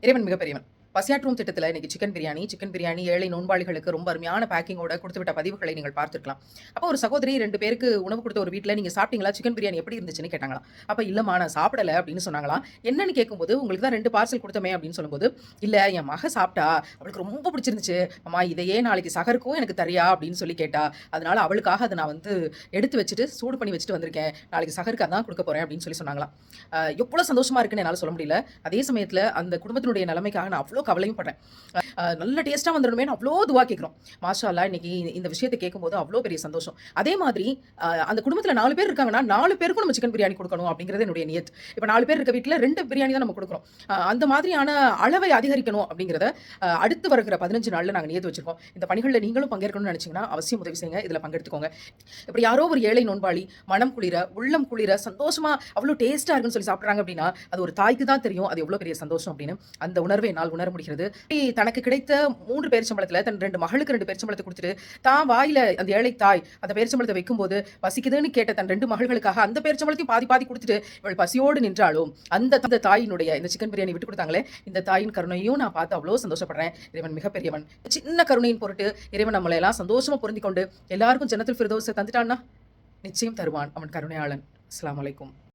இறைவன் மிகப்பெரியவன். பசியாற்றும் திட்டத்தில் இன்றைக்கி சிக்கன் பிரியாணி சிக்கன் பிரியாணி ஏழை நோன்பாளிகளுக்கு ரொம்ப அருமையான பேக்கிங்கோட கொடுத்துவிட்ட பதிவுகளை நீங்கள் பார்த்துருக்கலாம். அப்போ ஒரு சகோதரி ரெண்டு பேருக்கு உணவு கொடுத்த ஒரு வீட்டில் நீங்கள் சாப்பிட்டீங்களா? சிக்கன் பிரியாணி எப்படி இருந்துச்சுன்னு கேட்டாங்களாம். அப்போ இல்லைம்மா நான் சாப்பிடல அப்படின்னு சொன்னாங்களாம். என்னன்னு கேட்கும்போது உங்களுக்கு தான் ரெண்டு பார்சல் கொடுத்தமே அப்படின்னு சொல்லும்போது இல்லை என் மக சாப்பிட்டா அவளுக்கு ரொம்ப பிடிச்சிருந்துச்சு. அம்மா இதையே நாளைக்கு சகருக்கும் எனக்கு தரியா அப்படின்னு சொல்லி கேட்டா அதனால அவளுக்காக அதை நான் வந்து எடுத்து வச்சுட்டு சூடு பண்ணி வச்சுட்டு வந்திருக்கேன். நாளைக்கு சகருக்கு அதான் கொடுக்க போறேன் அப்படின்னு சொல்லி சொன்னாங்களா எவ்வளோ எவ்வளவு சந்தோஷமா இருக்குன்னு என்னால் சொல்ல முடியல. அதே சமயத்தில் அந்த குடும்பத்தினுடைய நிலைமைக்காக நான் அவ்வளோ கவலையும் படுறேன். நல்ல டேஸ்ட்டாக வந்துடணுமே அவ்வளோ துவா கேட்குறோம். மாஷா அல்லா இன்னைக்கு இந்த- விஷயத்தை கேட்கும்போது அவ்வளோ பெரிய சந்தோஷம். அதே மாதிரி அந்த குடும்பத்தில் நாலு பேர் இருக்காங்கன்னா நாலு பேருக்கும் நம்ம சிக்கன் பிரியாணி கொடுக்கணும் அப்படிங்கிறது என்னுடைய நியத். இப்போ நாலு பேர் இருக்க வீட்டில் ரெண்டு பிரியாணி தான் நம்ம கொடுக்குறோம். அந்த மாதிரியான அளவை அதிகரிக்கணும் அப்படிங்கிறத அடுத்து வருகிற பதினஞ்சு நாளில் நாங்கள் நியத்து வச்சிருக்கோம். இந்த பணிகளில் நீங்களும் பங்கேற்கணும்னு நினச்சிங்கன்னா அவசியம் உதவி செய்யுங்க. இதில் பங்கெடுத்துக்கோங்க. இப்படி யாரோ ஒரு ஏழை நோன்பாளி மனம் குளிர உள்ளம் குளிர சந்தோஷமா அவ்வளோ டேஸ்ட்டாக இருக்குன்னு சொல்லி சாப்பிட்றாங்க அப்படின்னா அது ஒரு தாய்க்கு தான் தெரியும். அது எவ்வளோ பெரிய சந்தோஷம் அப்படின்னு. அந்த உணர்வை என்னால் உணர முடிகிறது. தனக்கு கிடைத்த மூன்று பேரிச்சம்பளத்தில் தன் ரெண்டு மகளுக்கு ரெண்டு பேரிச்சம்பளத்தை கொடுத்துட்டு தான் வாயில அந்த ஏழை தாய் அந்த பேரிச்சம்பளத்தை வைக்கும்போது பசிக்குதுன்னு கேட்ட தன் ரெண்டு மகள்களுக்காக அந்த பேரிச்சம்பளத்தையும் பாதி பாதி கொடுத்துட்டு இவள் பசியோடு நின்றாலும் அந்த அந்த தாயினுடைய இந்த சிக்கன் பிரியாணி விட்டு கொடுத்தாங்களே இந்த தாயின் கருணையும் நான் பார்த்து அவ்வளோ சந்தோஷப்படுறேன். இறைவன் மிகப்பெரியவன். சின்ன கருணையின் பொருட்டு இறைவன் நம்மளை எல்லாம் சந்தோஷமா பொருந்தி கொண்டு எல்லாருக்கும் ஜனத்தில் ஃபிரதோஸை தந்துட்டான்னா நிச்சயம் தருவான் அவன் கருணையாளன். அஸ்லாம் வலைக்கும்